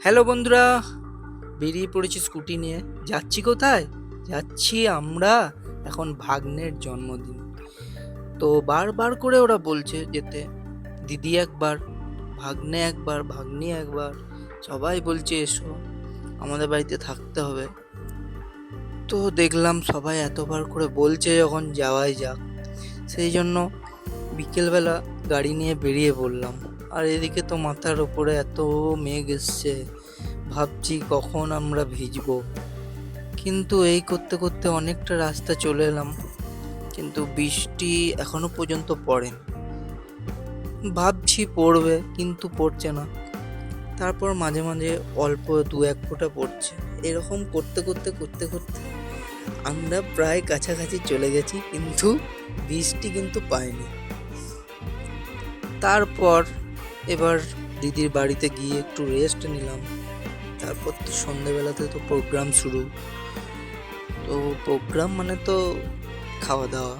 Hello বন্ধুরা, বেরিয়ে পড়েছি স্কুটি নিয়ে। যাচ্ছি কোথায়? যাচ্ছি আমরা এখন ভাগ্নের জন্মদিন। তো বারবার করে ওরা বলছে যেতে, দিদি একবার, ভাগ্নে একবার, ভাগ্নি একবার, সবাই বলছে এসো, আমাদের বাড়িতে থাকতে হবে। তো দেখলাম সবাই এতবার করে বলছে যখন যাওয়াই যাক। সেই জন্য বিকেলবেলা গাড়ি নিয়ে বেরিয়ে পড়লাম। আর এদিকে তো মাথার ওপরে এত মেঘ এসছে, ভাবছি কখন আমরা ভিজবো। কিন্তু এই করতে করতে অনেকটা রাস্তা চলে এলাম, কিন্তু বৃষ্টি এখনও পর্যন্ত পড়েনি। ভাবছি পড়বে, কিন্তু পড়ছে না। তারপর মাঝে মাঝে অল্প দু এক ফোঁটা পড়ছে। এরকম করতে করতে করতে করতে আমরা প্রায় কাছাকাছি চলে গেছি, কিন্তু বৃষ্টি কিন্তু পাইনি। তারপর এবার দিদির বাড়িতে গিয়ে একটু রেস্ট নিলাম। তারপর তো সন্ধেবেলাতে তো প্রোগ্রাম শুরু। তো প্রোগ্রাম মানে তো খাওয়া দাওয়া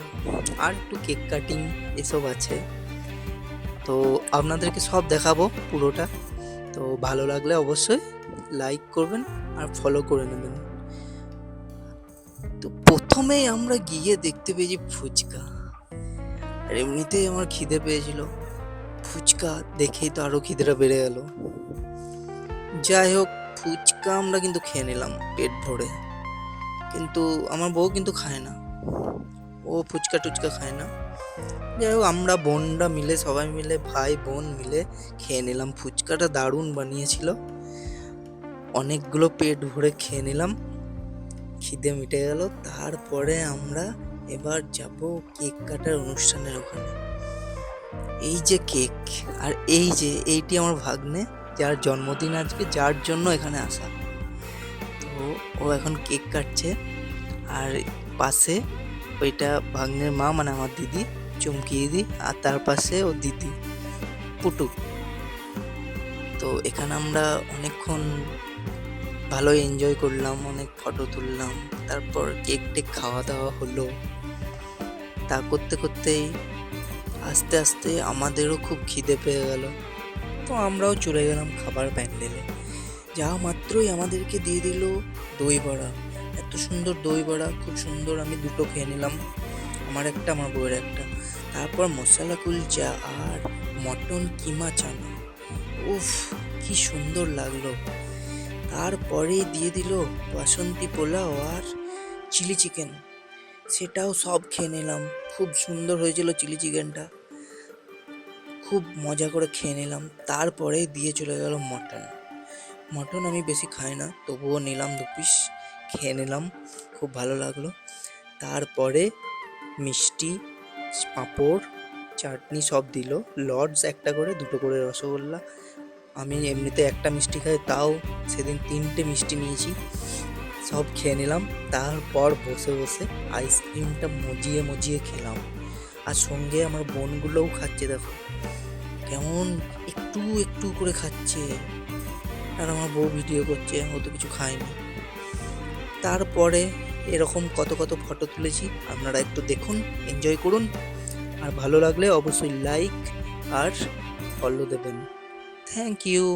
আর একটু কেক কাটিং এসব আছে। তো আপনাদেরকে সব দেখাবো পুরোটা। তো ভালো লাগলে অবশ্যই লাইক করবেন আর ফলো করে নেবেন। তো প্রথমেই আমরা গিয়ে দেখতে পেয়েছি ফুচকা। আর এমনিতেই আমার খিদে পেয়েছিল। ফুচকা দেখেই তো আরও খিদেটা বেড়ে গেল। যাই হোক, ফুচকা আমরা কিন্তু খেয়ে নিলাম পেট ভরে। কিন্তু আমার বউ কিন্তু খায় না। ও ফুচকা টুচকা খায় না। যাই হোক, আমরা বোনরা মিলে, সবাই মিলে, ভাই বোন মিলে খেয়ে নিলাম। ফুচকাটা দারুণ বানিয়েছিল। অনেকগুলো পেট ভরে খেয়ে নিলাম। খিদে মিটে গেল। তারপরে আমরা এবার যাব কেক কাটার অনুষ্ঠানের ওখানে। এই যে কেক, আর এই যে এইটি আমার ভাগ্নে, যার জন্মদিন আজকে, যার জন্য এখানে আসা। তো ও এখন কেক কাটছে, আর পাশে ওইটা ভাগ্নের মা মানে আমার দিদি, চুমকি দিদি, আর তার পাশে ও দিদি, পুটু। তো এখানে আমরা অনেকক্ষণ ভালো এনজয় করলাম, অনেক ফটো তুললাম, তারপর কেক টেক খাওয়া দাওয়া হলো। তা করতে করতেই আস্তে আস্তে আমাদেরও খুব খিদে পেয়ে গেল। তো আমরাও চলে গেলাম খাবার প্যান্ডেলে। যা মাত্রই আমাদেরকে দিয়ে দিল দই বড়া। এত সুন্দর দই বড়া, খুব সুন্দর আমি দুটো খেয়ে নিলাম। আমার একটা, আমার বউয়ের একটা। তারপর মশলা কুলচা আর মটন কিমা চানা। উফ, কি সুন্দর লাগল। তারপরে দিয়ে দিল বাসন্তী পোলাও আর চিলি চিকেন। সেটাও সব খেয়ে নিলাম। খুব সুন্দর হয়েছিল চিলি চিকেনটা। খুব মজা করে খেয়ে নিলাম। তারপরে দিয়ে চলে গেল মটন। মটন আমি বেশি খাই না, তবুও নিলাম দু পিস খেয়ে নিলাম। খুব ভালো লাগল। তারপরে মিষ্টি, পাঁপড়, চাটনি সব দিল। লর্ডস একটা করে, দুটো করে রসগোল্লা। আমি এমনিতে একটা মিষ্টি খাই, তাও সেদিন তিনটে মিষ্টি নিয়েছি। সব খেয়ে নিলাম, তারপর বসে বসে আইসক্রিমটা মজিয়ে মজিয়ে খেলাম। আর সঙ্গে আমার বোনগুলোও খাচ্ছে দেখো। কেমন একটু একটু করে খাচ্ছে। আর আমার বউ ভিডিও করছে ও তো কিছু খায়নি তারপরে এরকম কত কত ফটো তুলেছি, আপনারা একটু দেখুন এনজয় করুন। আর ভালো লাগলে অবশ্যই লাইক আর ফলো দেবেন। Thank you